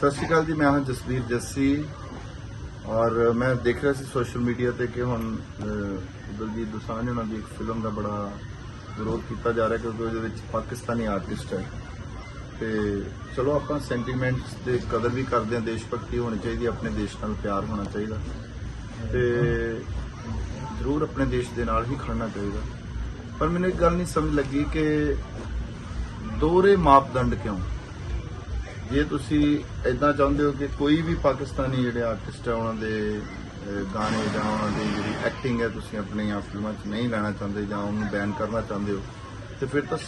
ਸਤਿ ਸ਼੍ਰੀ ਅਕਾਲ ਜੀ ਮੈਂ ਹਾਂ ਜਸਵੀਰ ਜੱਸੀ ਔਰ ਮੈਂ ਦੇਖ ਰਿਹਾ ਸੀ ਸੋਸ਼ਲ ਮੀਡੀਆ ਤੇ ਕਿ ਹੁਣ ਅਹ, ਦਲਜੀਤ ਦੋਸਾਂਝ ਉਹਨਾਂ ਦੀ ਇੱਕ ਫਿਲਮ ਦਾ ਬੜਾ ਵਿਰੋਧ ਕੀਤਾ ਜਾ ਰਿਹਾ ਕਿਉਂਕਿ ਉਹਦੇ ਵਿੱਚ ਪਾਕਿਸਤਾਨੀ ਆਰਟਿਸਟ ਹੈ। ਤੇ ਚਲੋ ਆਪਾਂ ਸੈਂਟੀਮੈਂਟਸ ਦੇ ਕਦਰ ਵੀ ਕਰਦੇ ਹਾਂ ਦੇਸ਼ ਭਗਤੀ ਹੋਣੀ ਚਾਹੀਦੀ ਆਪਣੇ ਦੇਸ਼ ਨਾਲ ਪਿਆਰ ਹੋਣਾ ਚਾਹੀਦਾ। ਤੇ ਜ਼ਰੂਰ ਆਪਣੇ ਦੇਸ਼ ਦੇ ਨਾਲ ਹੀ ਖੜਨਾ ਚਾਹੀਦਾ। ਪਰ ਮੈਨੂੰ ਇੱਕ ਗੱਲ ਨਹੀਂ ਸਮਝ ਲੱਗੀ ਕਿ ਦੋਹਰੇ ਮਾਪਦੰਡ ਕਿਉਂ? ਜੇ ਤੁਸੀਂ ਇਦਾਂ ਚਾਹੁੰਦੇ ਹੋ ਕਿ ਕੋਈ ਵੀ ਪਾਕਿਸਤਾਨੀ ਜਿਹੜੇ ਆਰਟਿਸਟ ਆ, ਉਹਨਾਂ ਦੇ ਗਾਣੇ ਜਾਂ ਉਹਨਾਂ ਦੀ ਜਿਹੜੀ ਐਕਟਿੰਗ ਹੈ, ਤੁਸੀਂ ਆਪਣੀਆਂ ਫਿਲਮਾਂ 'ਚ ਨਹੀਂ ਲੈਣਾ ਚਾਹੁੰਦੇ ਜਾਂ ਉਹਨੂੰ ਬੈਨ ਕਰਨਾ ਚਾਹੁੰਦੇ ਹੋ, ਤੇ ਫਿਰ ਤਾਂ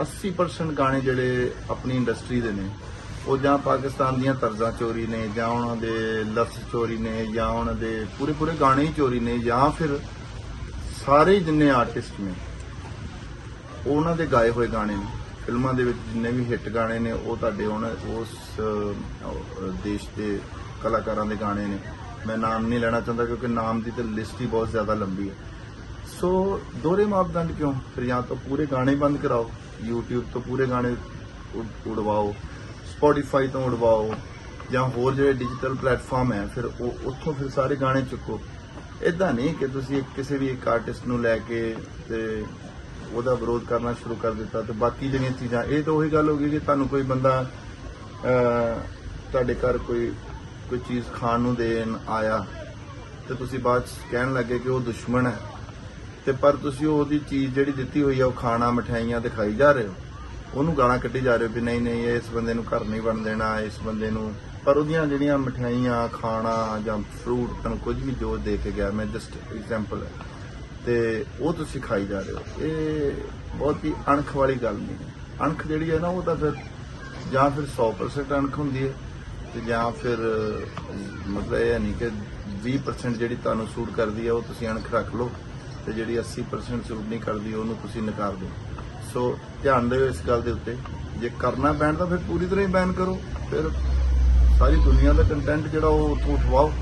80% ਗਾਣੇ ਜਿਹੜੇ ਆਪਣੀ ਇੰਡਸਟਰੀ ਦੇ ਨੇ, ਉਹ ਜਾਂ ਪਾਕਿਸਤਾਨ ਦੀਆਂ ਤਰਜ਼ਾਂ ਚੋਰੀ ਨੇ ਜਾਂ ਉਹਨਾਂ ਦੇ ਲਫ਼ਜ਼ ਚੋਰੀ ਨੇ ਜਾਂ ਉਹਨਾਂ ਦੇ ਪੂਰੇ ਪੂਰੇ ਗਾਣੇ ਹੀ ਚੋਰੀ ਨੇ ਜਾਂ ਫਿਰ ਸਾਰੇ ਜਿੰਨੇ ਆਰਟਿਸਟ ਨੇ, ਉਹਨਾਂ ਦੇ ਗਾਏ ਹੋਏ ਗਾਣੇ ਨੇ। ਫਿਲਮਾਂ ਦੇ ਵਿੱਚ ਜਿੰਨੇ ਵੀ ਹਿੱਟ ਗਾਣੇ ਨੇ, ਉਹ ਤੁਹਾਡੇ ਉਹਨਾਂ ਉਸ ਦੇਸ਼ ਦੇ ਕਲਾਕਾਰਾਂ ਦੇ ਗਾਣੇ ਨੇ। ਮੈਂ ਨਾਮ ਨਹੀਂ ਲੈਣਾ ਚਾਹੁੰਦਾ ਕਿਉਂਕਿ ਨਾਮ ਦੀ ਤਾਂ ਲਿਸਟ ਹੀ ਬਹੁਤ ਜ਼ਿਆਦਾ ਲੰਬੀ ਹੈ। ਸੋ ਦੋਹਰੇ ਮਾਪਦੰਡ ਕਿਉਂ? ਫਿਰ ਜਾਂ ਤਾਂ ਪੂਰੇ ਗਾਣੇ ਬੰਦ ਕਰਾਓ, YouTube ਤੋਂ ਪੂਰੇ ਗਾਣੇ ਉਡਵਾਓ, Spotify ਤੋਂ ਉਡਵਾਓ, ਜਾਂ ਹੋਰ ਜਿਹੜੇ ਡਿਜੀਟਲ ਪਲੇਟਫਾਰਮ ਹੈ, ਫਿਰ ਉਹ, ਉੱਥੋਂ ਫਿਰ ਸਾਰੇ ਗਾਣੇ ਚੁੱਕੋ। ਇਦਾਂ ਨਹੀਂ ਕਿ ਤੁਸੀਂ ਕਿਸੇ ਵੀ ਇੱਕ ਆਰਟਿਸਟ ਨੂੰ ਲੈ ਕੇ ਤੇ ਉਹਦਾ ਵਿਰੋਧ ਕਰਨਾ ਸ਼ੁਰੂ ਕਰ ਦਿੱਤਾ ਤੇ ਬਾਕੀ ਜਿਹੜੀਆਂ ਚੀਜ਼ਾਂ, ਇਹ ਤਾਂ ਉਹੀ ਗੱਲ ਹੋ ਗਈ ਕਿ ਤੁਹਾਨੂੰ ਕੋਈ ਬੰਦਾ ਤੁਹਾਡੇ ਘਰ ਕੋਈ ਕੋਈ ਚੀਜ਼ ਖਾਣ ਨੂੰ ਦੇਣ ਆਇਆ ਤੇ ਤੁਸੀਂ ਬਾਅਦ 'ਚ ਕਹਿਣ ਲੱਗੇ ਕਿ ਉਹ ਦੁਸ਼ਮਣ ਹੈ। ਤੇ ਪਰ ਤੁਸੀਂ ਉਹਦੀ ਚੀਜ਼ ਜਿਹੜੀ ਦਿੱਤੀ ਹੋਈ ਆ, ਉਹ ਖਾਣਾ, ਮਠਿਆਈਆਂ ਦਿਖਾਈ ਜਾ ਰਹੇ ਹੋ। ਉਹਨੂੰ ਗਾਲਾਂ ਕੱਢੀ ਜਾ ਰਹੇ ਹੋ ਵੀ ਨਹੀਂ ਨਹੀਂ ਇਸ ਬੰਦੇ ਨੂੰ ਘਰ ਨਹੀਂ ਬਣ ਦੇਣਾ, ਇਸ ਬੰਦੇ ਨੂੰ। ਪਰ ਉਹਦੀਆਂ ਜਿਹੜੀਆਂ ਮਠਿਆਈਆਂ, ਖਾਣਾ ਜਾਂ ਫਰੂਟ ਤੁਹਾਨੂੰ ਕੁਝ ਵੀ ਜੋ ਦੇ ਕੇ ਗਿਆ, ਮੈਂ ਜਸਟ ਐਗਜ਼ਾਮਪਲ ਹੈ। ਤੇ ਉਹ ਤੁਸੀਂ ਖਾਈ ਜਾ ਰਹੇ ਹੋ। ਇਹ ਬਹੁਤ ਹੀ ਅਣਖ ਵਾਲੀ ਗੱਲ ਨਹੀਂ ਹੈ। ਅਣਖ ਜਿਹੜੀ ਹੈ ਨਾ, ਉਹ ਤਾਂ ਫਿਰ ਜਾਂ ਫਿਰ 100% ਅਣਖ ਹੁੰਦੀ ਹੈ ਤੇ ਜਾਂ ਫਿਰ, ਮਤਲਬ ਇਹ ਨਹੀਂ ਕਿ 20% ਜਿਹੜੀ ਤੁਹਾਨੂੰ ਸੂਟ ਕਰਦੀ ਹੈ, ਉਹ ਤੁਸੀਂ ਅਣਖ ਰੱਖ ਲਓ ਤੇ ਜਿਹੜੀ 80% ਸੂਟ ਨਹੀਂ ਕਰਦੀ, ਉਹਨੂੰ ਤੁਸੀਂ ਨਕਾਰ ਦਿਓ। ਸੋ ਧਿਆਨ ਦਿਓ ਇਸ ਗੱਲ ਦੇ ਉੱਤੇ। ਜੇ ਕਰਨਾ ਬੈਨ ਤਾਂ ਫਿਰ ਪੂਰੀ ਤਰ੍ਹਾਂ ਹੀ ਬੈਨ ਕਰੋ। ਫਿਰ ਸਾਰੀ ਦੁਨੀਆ ਦਾ ਕੰਟੈਂਟ ਜਿਹੜਾ ਉਹ ਉੱਥੋਂ ਉਠਵਾਓ।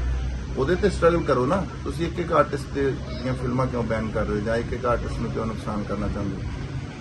ਉਹਦੇ ਤੇ ਸਟਰਗਲ ਕਰੋ ਨਾ। ਤੁਸੀਂ ਇੱਕ ਇੱਕ ਆਰਟਿਸਟ ਦੀਆਂ ਫਿਲਮਾਂ ਕਿਉਂ ਬੈਨ ਕਰ ਰਹੇ ਹੋ ਜਾਂ ਇੱਕ ਇੱਕ ਆਰਟਿਸਟ ਨੂੰ ਕਿਉਂ ਨੁਕਸਾਨ ਕਰਨਾ ਚਾਹੁੰਦੇ ਹੋ?